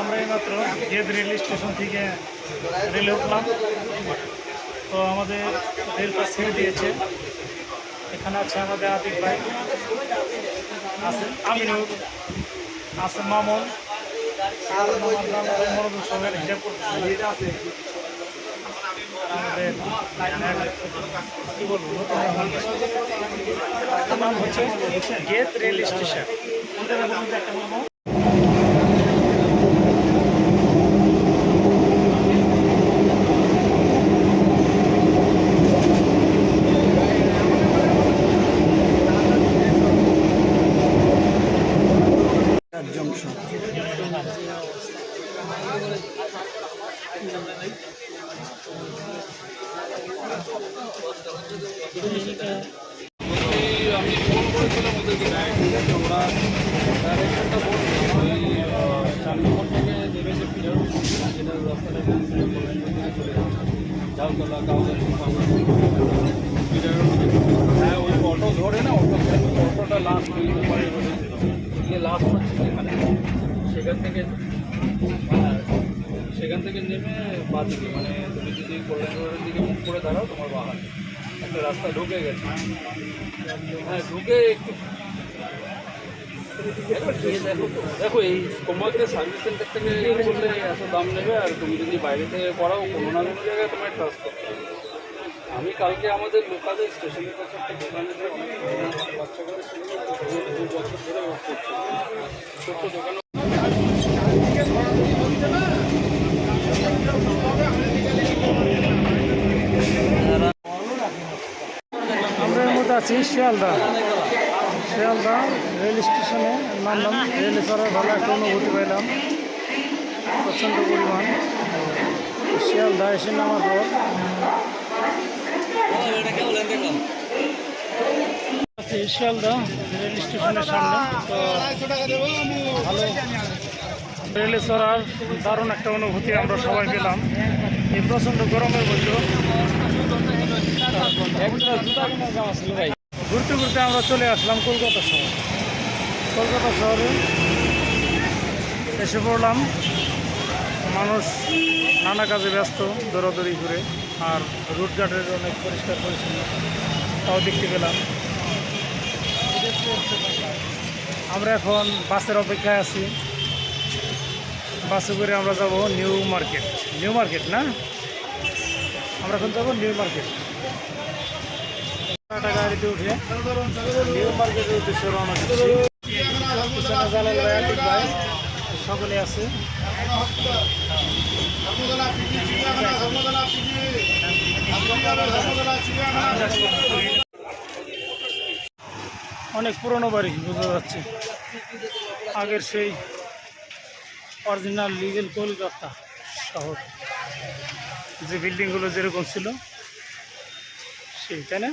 আমরা এইমাত্র গেদ rail station থেকে রেলে উঠলাম। তো আমাদের রেল পাস ছেড়ে দিয়েছে। এখানে আছে আমাদের আতিক ভাই। আছে আমিনুর আছে মামুন, আর আমাদের কি বলব? নাম হচ্ছে গেট রেল স্টেশন। একটা নাম চার নম্বর থেকে নেমে যে ফিরার যেটা রাস্তাটা চলে যাচ্ছে ফিরার হ্যাঁ ওই অটো ধরে না অটো অটোটা লাস্ট ওই উপরে গিয়ে লাস্ট হচ্ছে সেখানে সেখান থেকে সেখান থেকে নেমে বাদিকে মানে তুমি যদি কল্যাণপুরের দিকে মুখ করে দাঁড়াও, তোমার বাহার একটা রাস্তা ঢুকে গেছে। হ্যাঁ ঢুকে একটু। দেখো, এই তোমাকে সার্ভিস সেন্টার থেকে করলে এত দাম নেবে, আর তুমি যদি বাইরে থেকে করাও, কোনো না কোনো জায়গায় তোমায় ট্রাস্ট করতে আমি কালকে আমাদের লোকালে স্টেশনের কাছে একটা দোকানে বাচ্চাগুলো দু বছর ধরে ছোট্ট দোকান আমরা এর মধ্যে আছি শিয়ালদা। শিয়ালদা রেল স্টেশনে নামলাম রেলে চড়ার ভালো একটা অনুভূতি পাইলাম। প্রচণ্ড পরিমাণ। শিয়ালদা এসে নামার পর। শিয়ালদা রেল স্টেশনের সামনে। তো ভালো। রেলে চড়ার দারুণ একটা অনুভূতি আমরা সবাই পেলাম। এই প্রচণ্ড গরমের মধ্যে ঘুরতে ঘুরতে আমরা চলে আসলাম কলকাতা শহর। কলকাতা শহরে এসে পড়লাম। মানুষ নানা কাজে ব্যস্ত, দৌড়াদৌড়ি করে, আর রুটঘাটের অনেক পরিষ্কার পরিচ্ছন্ন, তাও দেখতে পেলাম। আমরা এখন বাসের অপেক্ষায় আছি। বাসে করে আমরা যাব নিউ মার্কেট। নিউ মার্কেট না? আমরা এখন যাব নিউ মার্কেট। গাড়িতে উঠে নিউ মার্কেটের উদ্দেশ্যে রওনা জালাল ভাই ভাই সকলে আছে। অনেক পুরনো বাড়ি, বোঝা যাচ্ছে। আগের সেই অরিজিনাল লিগেল কলকাতা শহর। যে বিল্ডিংগুলো যেরকম ছিল সেই তাই না?